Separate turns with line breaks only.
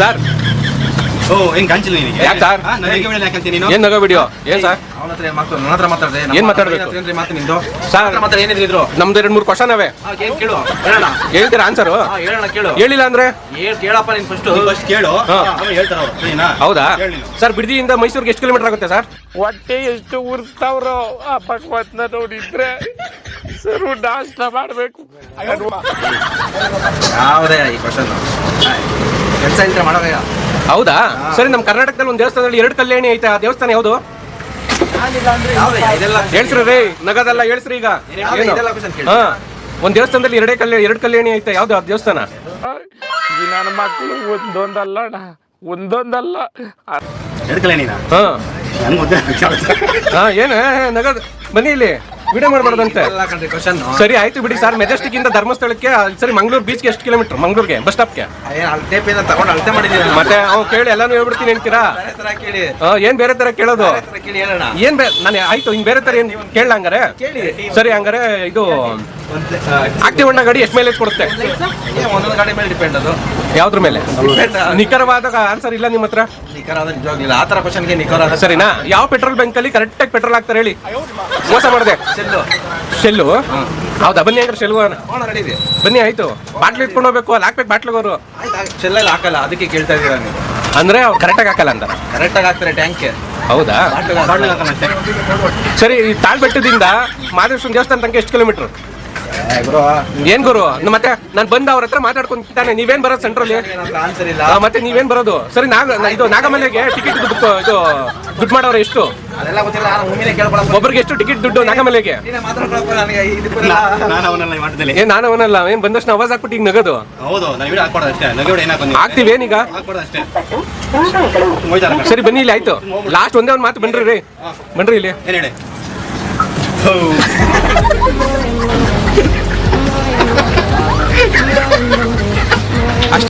Sir
ಓ ಏನ್ ಕಾಂಚಿಲ್ಲ ನಿನಗೆ?
ಯಾಕ್ ಸರ್?
ಹಾ, ನನಗೆ ವಿಡಿಯೋ ಯಾಕಂತೀನಿ ನೀನು?
ಏನ್ ನಗೋ ವಿಡಿಯೋ ಏನ್ ಸರ್
ಅವನ ಹತ್ರ ಏನ್ ಮಾತು? ನನ್ನ ಹತ್ರ ಮಾತಾಡ್ದೆ.
ಏನ್ ಮಾತಾಡ್ಬೇಕು?
ಏನ್ರಿ ಮಾತು ನಿಂದು?
Sir.
ಹತ್ರ ಮಾತಾಡ ಏನಿದ್ರು
ನಮ್ದು ಎರಡು ಮೂರು ಕ್ವಶನ್ ಅವೆ.
ಏನ್ ಕೇಳು? ಹೇಳೋಣ
ಹೇಳ್ತೀರಾ ಆನ್ಸರು
ಹಾ ಹೇಳೋಣ ಕೇಳು.
ಹೇಳಿಲ್ಲ ಅಂದ್ರೆ?
ಹೇಳ್ ಕೇಳಪ್ಪ ನೀನ್ ಫಸ್ಟ್ ಫಸ್ಟ್ ಕೇಳು.
ಹಾ.
ಆಮೇಲೆ ಹೇಳ್ತಾರ ಅವ್ರು. ಸರಿನಾ?
ಹೌದಾ?
ಹೇಳು ನೀನು.
ಸರ್ ಬಿಡದಿಯಿಂದ ಮೈಸೂರಿಗೆ ಎಷ್ಟು ಕಿಲೋಮೀಟರ್ ಆಗುತ್ತೆ ಸರ್
ಹೊಟ್ಟೆ ಎಷ್ಟು ಉರ್ತಾವ್ರೋ ಆ ಭಗವಂತನ ನೋಡಿದ್ರೆ ಸರ್ ನಾಷ್ಟ ಮಾಡಬೇಕು.
ಯಾವುದೇ ಈ ಕ್ವಶನ್ ಕೆಲಸ
ಹೌದಾ? ಸರಿ ನಮ್ಮ ಕರ್ನಾಟಕದಲ್ಲಿ ಒಂದು ದೇವಸ್ಥಾನದಲ್ಲಿ ಎರಡು ಕಲ್ಯಾಣಿ ಐತೆ. ಆ ದೇವಸ್ಥಾನ ಯಾವುದು? ಹೇಳ್ಸ್ರಿ ರೀ ನಗದಲ್ಲ ಹೇಳ್ಸ್ರಿ ಈಗ. ಹಾ ಒಂದ್ ದೇವಸ್ಥಾನದಲ್ಲಿ ಎರಡೇ ಕಲ್ಯಾಣ ಎರಡು ಕಲ್ಯಾಣಿ ಐತೆ. ಯಾವ್ದು ಆ ದೇವಸ್ಥಾನ?
ನನ್ನ ಮಕ್ಕಳು ಒಂದೊಂದಲ್ಲ ಅಣ್ಣ. ಒಂದೊಂದಲ್ಲ.
ಎರಡು ಕಲ್ಯಾಣಿನ?
ಹಾ. ಹಾ ಏನು? ನಗದ ಬನ್ನಿ ಇಲ್ಲಿ ವಿಡಿಯೋ ಮಾಡಬಾರ್ದಂತೆ. ಸರಿ ಆಯ್ತು ಬಿಡಿ ಸರ್. ಮೆಜೆಸ್ಟಿಕ್ ಇಂದ ಧರ್ಮಸ್ಥಳಕ್ಕೆ ಸರಿ ಮಂಗ್ಳೂರ್ ಬೀಚ್ಗೆ ಎಷ್ಟು ಕಿಲೋಮೀಟರ್ ಮಂಗ್ಳೂರ್ಗೆ ಬಸ್ ಸ್ಟಾಪ್ಗೆ ಮತ್ತೆ ಅವ್ ಕೇಳಿ ಎಲ್ಲಾನು ಹೇಳ್ಬಿಡ್ತೀನಿ ಅಂತೀರಾ ಏನ್ ಬೇರೆ ತರ ಕೇಳೋದು? ಏನ್ ಬೇ ನಾನು ಆಯ್ತು ಹಿಂಗ್ ಬೇರೆ ತರ ಏನ್ ಕೇಳಲ್ಲ ಹಂಗಾರೆ? ಸರಿ ಹಂಗಾರೆ ಇದು ಆಕ್ಟಿವ್ ಅಣ್ಣ ಗಾಡಿ ಎಷ್ಟು ಮೈಲೇಜ್ ಕೊಡುತ್ತೆ?
ಒಂದೊಂದು ಗಾಡಿ ಮೇಲೆ ಡಿಪೆಂಡ್ ಅದು.
ಯಾವ್ದ್ರ ಮೇಲೆ? ನಿಖರವಾದ ಆನ್ಸರ್ ಇಲ್ಲ ನಿಮ್ಮ ಹತ್ರ?
ನಿಖರ ಆದ ನಿಜವಾಗ್ಲಿಲ್ಲ. ಆ ತರ ಕ್ವಶನ್ಗೆ ನಿಖರವಾದ
ಸರಿನಾ? ಯಾವ ಪೆಟ್ರೋಲ್ ಬ್ಯಾಂಕ್ ಅಲ್ಲಿ ಕರೆಕ್ಟ್ ಆಗಿ ಪೆಟ್ರೋಲ್ ಹಾಕ್ತಾರೆ ಹೇಳಿ. ಮೋಸ ಮಾಡಿದೆ.
ಶೆಲ್ಲು.
ಶೆಲ್ಲು? ಹೌದಾ? ಬನ್ನಿ
ರೆಡಿ ಇದೆ.
ಬನ್ನಿ ಆಯ್ತು. ಬಾಟ್ಲಿ ಇಟ್ಕೊಂಡು ಹೋಗ್ಬೇಕು. ಅಲ್ಲಿ ಹಾಕ್ಬೇಕು ಬಾಟ್ಲಿಗೋರು
ಆಯ್ತು ಚೆಲ್ಲಲ್ಲಿ ಹಾಕಲ್ಲ. ಅದಕ್ಕೆ ಕೇಳ್ತಾ ಇದ್ದೀರಾ ನೀವು?
ಅಂದ್ರೆ ಅವ್ರು ಕರೆಕ್ಟಾಗಿ ಹಾಕಲ್ಲ ಅಂತ
ಕರೆಕ್ಟಾಗಿ ಹಾಕ್ತಾರೆ ಟ್ಯಾಂಕ್
ಹೌದಾ? ಸರಿ ಈ ತಾಳ್ಬೆಟ್ಟದಿಂದ ಮಾದೇಶ್ವರ ದೇವಸ್ಥಾನ ತನಕ ಎಷ್ಟು ಕಿಲೋಮೀಟರ್ ಏನ್ ಗುರು? ಮತ್ತೆ ನಾನು ಬಂದ ಅವ್ರ ಹತ್ರ ಮಾತಾಡ್ಕೊಂತಾನೆ ನೀವೇನ್ ಬರೋದು ಸೆಂಟ್ರಲ್ಲಿ ಮತ್ತೆ ನೀವೇನ್ ಬರೋದು? ಸರಿ ನಾಗ ನಾ- ಇದು ನಾಗಮಲೆಗೆ ಟಿಕೆಟ್ ಬುಕ್ ಇದು ದುಡ್ಡು ಮಾಡೋರು ಎಷ್ಟು? ಒಬ್ಬರಿಗೆ ಎಷ್ಟು ಟಿಕೆಟ್ ದುಡ್ಡು ನಾಗಮಲೆಗೆ?
ನೀನೇ ಮಾತಾಡ್ಕೊಳಪ್ಪ ನನಗೆ ಇದಕ್ಕೆ
ನಾನು ಅವನಲ್ಲ
ಏನ್ ನಾನು ಅವನಲ್ಲ ಏನ್ ಬಂದಷ್ಟು ಅವಾಜ್ ಹಾಕ್ಬಿಟ್ಟು ಈಗ ನಗದು. ಹಾಕ್ತಿವಿ ಏನೀಗ? ಸರಿ ಬನ್ನಿ ಇಲ್ಲಿ ಆಯ್ತು. ಲಾಸ್ಟ್ ಒಂದೇ ಒಂದು ಮಾತು ಬನ್ರಿ ರೀ. ಬನ್ರಿ ಇಲ್ಲಿ.
ಏನ್ ಹೇಳಿ?